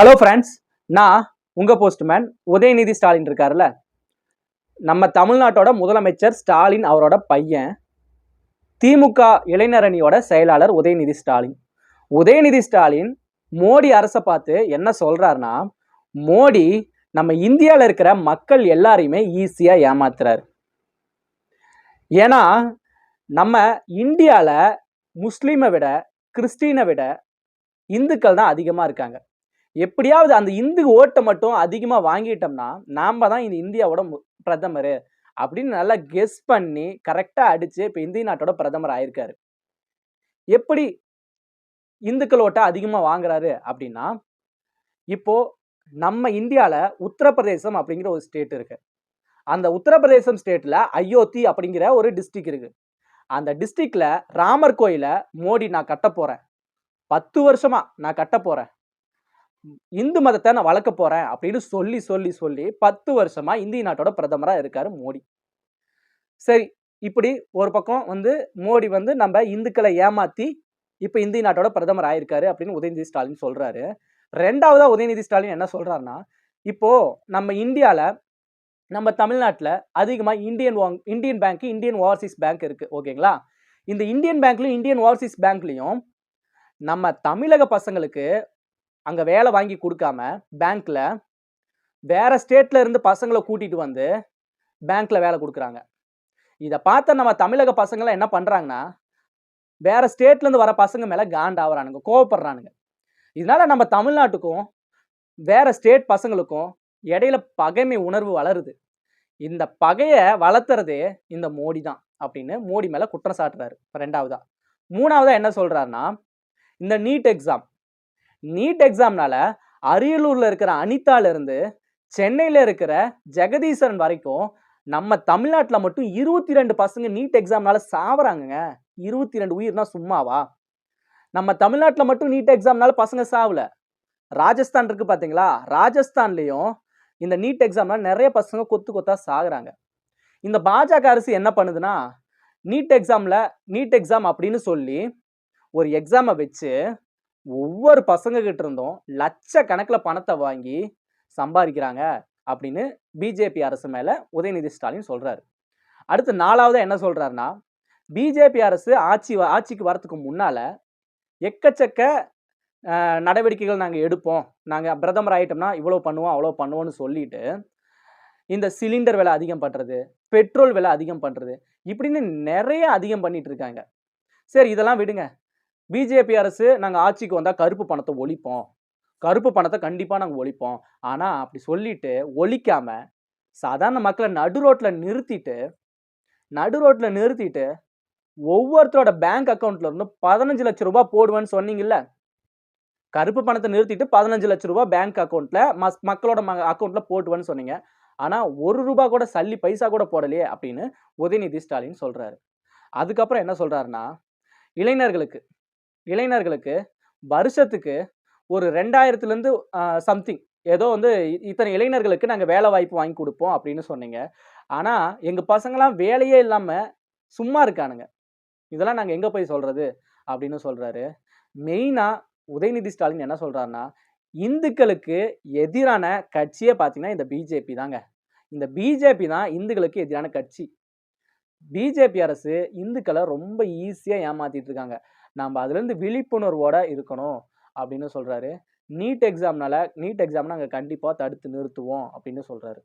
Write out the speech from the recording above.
Hello friends நான் உங்கள் postman Udhayanidhi Stalin இருக்கார்ல நம்ம தமிழ்நாட்டோட முதலமைச்சர் ஸ்டாலின் அவரோட பையன் திமுக இளைஞரணியோட செயலாளர் உதயநிதி ஸ்டாலின். உதயநிதி ஸ்டாலின் மோடி அரசை பார்த்து என்ன சொல்கிறாருன்னா மோடி நம்ம இந்தியாவில் இருக்கிற மக்கள் எல்லாரையுமே ஈஸியாக ஏமாத்துறாரு. ஏன்னா நம்ம இந்தியாவில் முஸ்லீமை விட கிறிஸ்டீனை விட இந்துக்கள் தான் அதிகமாக இருக்காங்க. எப்படியாவது அந்த இந்து ஓட்டை மட்டும் அதிகமாக வாங்கிட்டோம்னா நாம் தான் இந்த இந்தியாவோட மு- பிரதமர் அப்படின்னு நல்லா கெஸ் பண்ணி கரெக்டாக அடித்து இப்போ இந்திய நாட்டோட பிரதமர் ஆயிருக்காரு. எப்படி இந்துக்கள் ஓட்டை அதிகமாக வாங்குறாரு அப்படின்னா இப்போ நம்ம இந்தியாவில் உத்தரப்பிரதேசம் அப்படிங்கிற ஒரு ஸ்டேட் இருக்கு. அந்த உத்தரப்பிரதேசம் ஸ்டேட்டில் அயோத்தி அப்படிங்கிற ஒரு டிஸ்ட்ரிக் இருக்கு. அந்த டிஸ்ட்ரிக்டில் ராமர் கோயிலை மோடி நான் கட்ட போகிறேன் பத்து வருஷமாக நான் கட்ட போகிறேன் இந்து மதத்தை நான் வளர்க்க போகிறேன் அப்படின்னு சொல்லி சொல்லி சொல்லி பத்து வருஷமாக இந்திய நாட்டோட பிரதமராக இருக்கார் மோடி. சரி இப்படி ஒரு பக்கம் வந்து மோடி வந்து நம்ம இந்துக்களை ஏமாற்றி இப்போ இந்திய நாட்டோட பிரதமர் ஆயிருக்காரு அப்படின்னு உதயநிதி ஸ்டாலின் சொல்கிறாரு ரெண்டாவதா உதயநிதி ஸ்டாலின் என்ன சொல்கிறாருன்னா இப்போது நம்ம இந்தியாவில் நம்ம தமிழ்நாட்டில் அதிகமாக இந்தியன் வாங்- Indian bank Indian overseas bank இருக்குது ஓகேங்களா? இந்த இந்தியன் பேங்க்லையும் இந்தியன் ஓவர்சீஸ் பேங்க்லையும் நம்ம தமிழக பசங்களுக்கு அங்கே வேலை வாங்கி கொடுக்காம பேங்க்கில் வேற ஸ்டேட்ல இருந்து பசங்களை கூட்டிகிட்டு வந்து பேங்க்கில் வேலை கொடுக்குறாங்க. இதை பார்த்த நம்ம தமிழக பசங்களாம் என்ன பண்ணுறாங்கன்னா வேற ஸ்டேட்லேருந்து வர பசங்க மேலே காண்டாகிறானுங்க கோவப்படுறானுங்க. இதனால நம்ம தமிழ்நாட்டுக்கும் வேற ஸ்டேட் பசங்களுக்கும் இடையில பகைமை உணர்வு வளருது. இந்த பகையை வளர்த்துறதே இந்த மோடி தான் அப்படின்னு மோடி மேலே குற்றம் சாட்டுறாரு. ரெண்டாவதா. மூணாவதா என்ன சொல்கிறாருன்னா இந்த நீட் எக்ஸாம் நீட் எக்ஸாம்னால அரியலூர்ல இருக்கிற அனிதால இருந்து சென்னையில இருக்கிற ஜெகதீசன் வரைக்கும் நம்ம தமிழ்நாட்டில் மட்டும் இருபத்தி ரெண்டு பசங்க நீட் எக்ஸாம்னால சாவறாங்கங்க. இருபத்தி ரெண்டு உயிர்னா சும்மாவா? நம்ம தமிழ்நாட்டில் மட்டும் நீட் எக்ஸாம்னால பசங்க சாவல. ராஜஸ்தான் இருக்கு பார்த்தீங்களா ராஜஸ்தான்லேயும் இந்த நீட் எக்ஸாம்னால நிறைய பசங்க கொத்து கொத்தா சாகுறாங்க. இந்த பாஜக அரசு என்ன பண்ணுதுன்னா நீட் எக்ஸாமில் நீட் எக்ஸாம் அப்படின்னு சொல்லி ஒரு எக்ஸாமை வச்சு ஒவ்வொரு பசங்க கிட்ட இருந்தும் லட்சக்கணக்கில் பணத்தை வாங்கி சம்பாதிக்கிறாங்க அப்படின்னு பிஜேபி அரசு மேலே உதயநிதி ஸ்டாலின் சொல்கிறாரு அடுத்து நாலாவது என்ன சொல்கிறாருன்னா பிஜேபி அரசு ஆட்சி வ- ஆட்சிக்கு வரத்துக்கு முன்னால் எக்கச்சக்க நடவடிக்கைகள் நாங்கள் எடுப்போம். நாங்கள் பிரதமர் ஆகிட்டோம்னா இவ்வளோ பண்ணுவோம் அவ்வளோ பண்ணுவோம்னு சொல்லிட்டு இந்த சிலிண்டர் விலை அதிகம் பண்ணுறது பெட்ரோல் விலை அதிகம் பண்ணுறது இப்படின்னு நிறைய அதிகம் பண்ணிட்டு இருக்காங்க. சரி இதெல்லாம் விடுங்க. பிஜேபி அரசு நாங்கள் ஆட்சிக்கு வந்தால் கருப்பு பணத்தை ஒழிப்போம். கருப்பு பணத்தை கண்டிப்பாக நாங்கள் ஒழிப்போம். ஆனால் அப்படி சொல்லிட்டு ஒழிக்காம சாதாரண மக்களை நடு ரோட்டில் நிறுத்திட்டு நடு ரோட்டில் நிறுத்திட்டு ஒவ்வொருத்தரோட பேங்க் அக்கௌண்ட்ல இருந்து பதினஞ்சு லட்ச ரூபாய் போடுவேன்னு சொன்னீங்கல்ல? கருப்பு பணத்தை நிறுத்திட்டு பதினஞ்சு லட்ச ரூபாய் பேங்க் அக்கௌண்ட்ல மஸ் மக்களோட ம அக்கௌண்ட்ல போட்டுவேன்னு சொன்னீங்க. ஆனா ஒரு ரூபாய் கூட சல்லி பைசா கூட போடலையே அப்படின்னு உதயநிதி ஸ்டாலின் சொல்றாரு. அதுக்கப்புறம் என்ன சொல்றாருன்னா இளைஞர்களுக்கு இளைஞர்களுக்கு வருஷத்துக்கு ஒரு ரெண்டாயிரத்துலேருந்து சம்திங் ஏதோ வந்து இ- இத்தனை இளைஞர்களுக்கு நாங்கள் வேலை வாய்ப்பு வாங்கி கொடுப்போம் அப்படின்னு சொன்னீங்க. ஆனால் எங்கள் பசங்களாம் வேலையே இல்லாமல் சும்மா இருக்கானுங்க. இதெல்லாம் நாங்கள் எங்கே போய் சொல்கிறது அப்படின்னு சொல்கிறாரு மெயினாக உதயநிதி ஸ்டாலின் என்ன சொல்கிறாருன்னா இந்துக்களுக்கு எதிரான கட்சியே பார்த்தீங்கன்னா இந்த பிஜேபி தாங்க. இந்த பிஜேபி தான் இந்துக்களுக்கு எதிரான கட்சி. பிஜேபி அரசு இந்துக்களை ரொம்ப ஈஸியாக ஏமாத்திட்டு இருக்காங்க. நம்ம அதுலேருந்து விழிப்புணர்வோடு இருக்கணும் அப்படின்னு சொல்கிறாரு நீட் எக்ஸாம்னால நீட் எக்ஸாம் நாங்கள் கண்டிப்பாக தடுத்து நிறுத்துவோம் அப்படின்னு சொல்கிறாரு